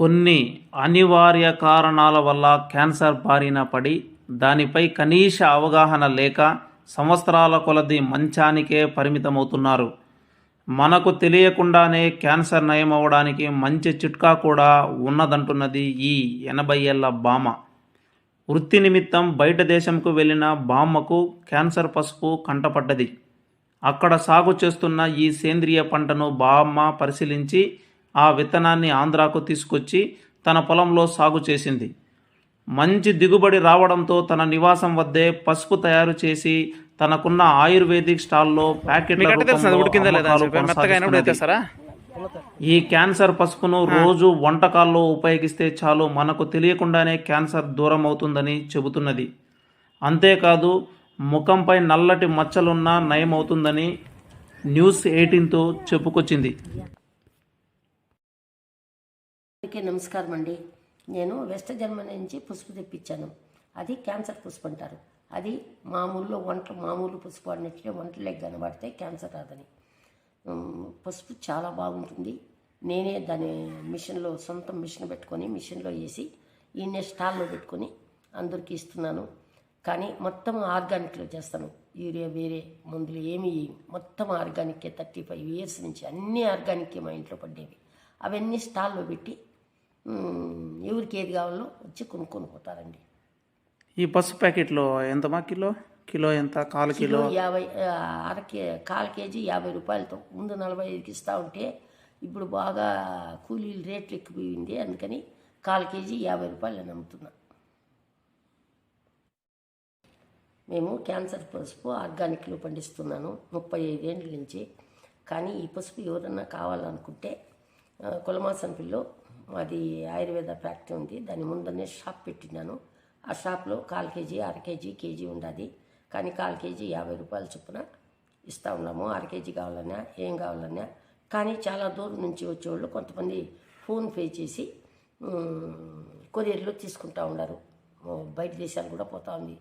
కొన్ని అనివార్య కారణాల వల్ల క్యాన్సర్ బారిన పడి దానిపై కనీస అవగాహన లేక సంవత్సరాల కొలది మంచానికే పరిమితమవుతున్నారు. మనకు తెలియకుండానే క్యాన్సర్ నయం అవ్వడానికి మంచి చిట్కా కూడా ఉన్నదంటున్నది ఈ ఎనభై ఏళ్ళ బామ. వృత్తి నిమిత్తం బయట దేశంకు వెళ్ళిన బామ్మకు క్యాన్సర్ పసుపు కంటపడ్డది. అక్కడ సాగు చేస్తున్న ఈ సేంద్రియ పంటను బామ్మ పరిశీలించి ఆ విత్తనాన్ని ఆంధ్రాకు తీసుకొచ్చి తన పొలంలో సాగు చేసింది. మంచి దిగుబడి రావడంతో తన నివాసం వద్దే పసుపు తయారు చేసి తనకున్న ఆయుర్వేదిక్ స్టాల్లో ప్యాకెట్ల. ఎత్తేస్తారా ఈ క్యాన్సర్ పసుపును రోజు వంటకాల్లో ఉపయోగిస్తే చాలు మనకు తెలియకుండానే క్యాన్సర్ దూరం అవుతుందని చెబుతున్నది. అంతేకాదు ముఖంపై నల్లటి మచ్చలున్నా నయమవుతుందని న్యూస్ ఎయిటీన్తో చెప్పుకొచ్చింది. అందరికీ నమస్కారం అండి. నేను వెస్ట్ జర్మనీ నుంచి పసుపు తెప్పించాను. అది క్యాన్సర్ పసుపు అంటారు. అది మామూలులో వంట మామూలు పసుపు అన్నట్లే వంటలకు కనబడితే క్యాన్సర్ రాదని. పుసుపు పసుపు చాలా బాగుంటుంది. నేనే దాని మిషన్లో సొంత మిషన్ పెట్టుకొని మిషన్లో వేసి ఈయన స్టాల్లో పెట్టుకొని అందరికీ ఇస్తున్నాను. కానీ మొత్తం ఆర్గానిక్లో చేస్తాను. యూరియా వేరే మందులు ఏమి మొత్తం ఆర్గానికే థర్టీ ఫైవ్ ఇయర్స్ నుంచి అన్నీ ఆర్గానికే మా ఇంట్లో పడ్డేవి. అవన్నీ స్టాల్లో పెట్టి ఎవరికి ఏది కావాలో వచ్చి కొనుక్కొని పోతారండి. ఈ పసుపు ప్యాకెట్లో ఎంతమా కిలో? కిలో ఎంత? కాలు కిలో యాభై అర కే కాల్ కేజీ యాభై రూపాయలతో. ముందు నలభై ఐదుకి ఇస్తూ ఉంటే ఇప్పుడు బాగా కూలీలు రేట్లు ఎక్కువైంది అందుకని కాల్ కేజీ యాభై రూపాయలు నేను అమ్ముతున్నా. మేము క్యాన్సర్ పసుపు ఆర్గానిక్లో పండిస్తున్నాను ముప్పై ఐదేళ్ళ నుంచి. కానీ ఈ పసుపు ఎవరన్నా కావాలనుకుంటే కులమాసంపిల్లో మాది ఆయుర్వేద ఫ్యాక్టరీ ఉంది. దాని ముందనే షాప్ పెట్టినాను. ఆ షాప్లో కాల్ కేజీ అర కేజీ కేజీ ఉండదు. కానీ కాల్ కేజీ యాభై రూపాయల చొప్పున ఇస్తూ ఉన్నాము. అర కేజీ కావాలన్నా ఏం కావాలన్నా. కానీ చాలా దూరం నుంచి వచ్చేవాళ్ళు కొంతమంది ఫోన్ పే చేసి కొరియర్లో తీసుకుంటూ ఉన్నారు. బయట దేశాలు కూడా పోతూ ఉంది.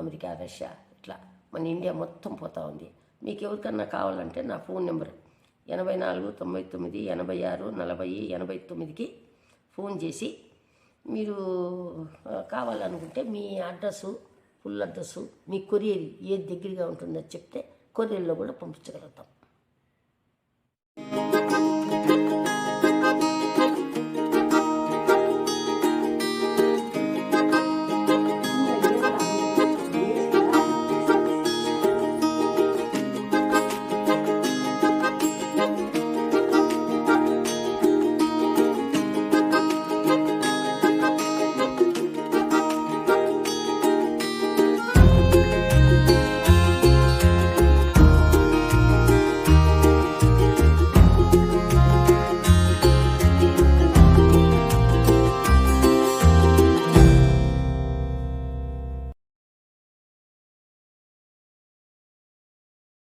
అమెరికా రష్యా ఇట్లా మన ఇండియా మొత్తం పోతూ ఉంది. మీకు ఎవరికన్నా కావాలంటే నా ఫోన్ నెంబర్ ఎనభై నాలుగు తొంభై తొమ్మిది ఎనభై ఆరు నలభై ఎనభై తొమ్మిదికి ఫోన్ చేసి మీరు కావాలనుకుంటే మీ అడ్రస్సు ఫుల్ అడ్రస్సు మీ కొరియర్ ఏది దగ్గరగా ఉంటుందో చెప్తే కొరియర్లో కూడా పంపించగలుగుతాం.